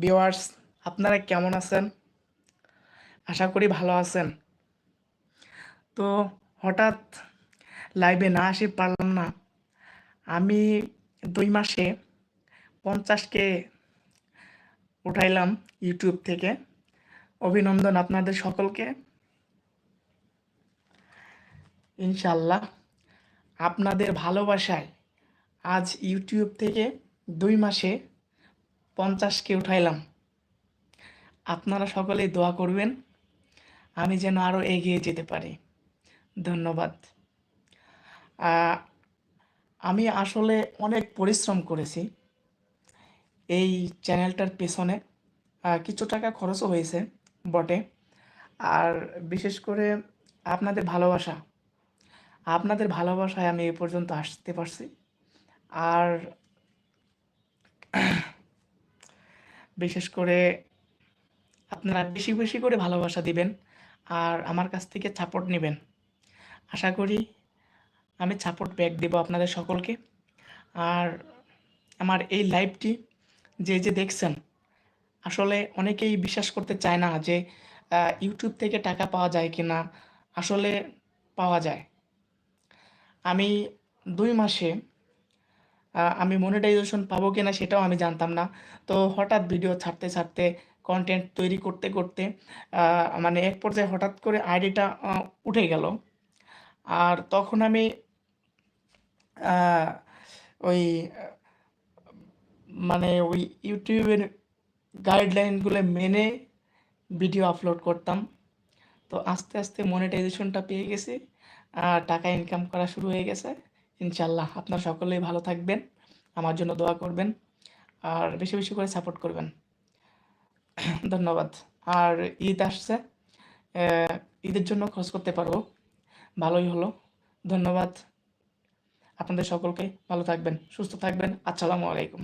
Viewers আপনারা কেমন আছেন? আশা করি ভালো আছেন। তো হঠাৎ লাইভে না আসি পারলাম না। আমি দুই মাসে পঞ্চাশকে উঠাইলাম ইউটিউব থেকে। অভিনন্দন আপনাদের সকলকে। ইনশাল্লাহ আপনাদের ভালোবাসায় আজ ইউটিউব থেকে দুই মাসে পঞ্চাশকে উঠাইলাম। আপনারা সকলেই দোয়া করবেন, আমি যেন আরও এগিয়ে যেতে পারি। ধন্যবাদ। আমি আসলে অনেক পরিশ্রম করেছি এই চ্যানেলটার পেছনে। কিছু টাকা খরচও হয়েছে বটে। আর বিশেষ করে আপনাদের ভালোবাসা। আপনাদের ভালোবাসায় আমি এ পর্যন্ত আসতে পারছি। আর বিশেষ করে আপনারা বেশি বেশি করে ভালোবাসা দিবেন আর আমার কাছ থেকে সাপোর্ট নেবেন। আশা করি আমি সাপোর্ট ব্যাক দেব আপনাদের সকলকে। আর আমার এই লাইভটি যে যে দেখছেন, আসলে অনেকেই বিশ্বাস করতে চায় না যে ইউটিউব থেকে টাকা পাওয়া যায় কি না আসলে পাওয়া যায়। আমি দুই মাসে আমি মনিটাইজেশন পাবো কিনা সেটাও আমি জানতাম না। তো হঠাৎ ভিডিও ছাড়তে ছাড়তে কন্টেন্ট তৈরি করতে করতে মানে এক পর্যায়ে হঠাৎ করে আইডিটা উঠে গেল। আর তখন আমি ওই মানে ওই ইউটিউবের গাইডলাইনগুলো মেনে ভিডিও আপলোড করতাম। তো আস্তে আস্তে মনিটাইজেশনটা পেয়ে গেছি টাকা ইনকাম করা শুরু হয়ে গেছে। ইনশাল্লাহ আপনার সকলেই ভালো থাকবেন, আমার জন্য দোয়া করবেন আর বেশি বেশি করে সাপোর্ট করবেন। ধন্যবাদ। আর ঈদ আসছে ঈদের জন্য খরচ করতে পারব। ভালোই হলো। ধন্যবাদ। আপনাদের সকলকে ভালো থাকবেন, সুস্থ থাকবেন। আসসালামু আলাইকুম।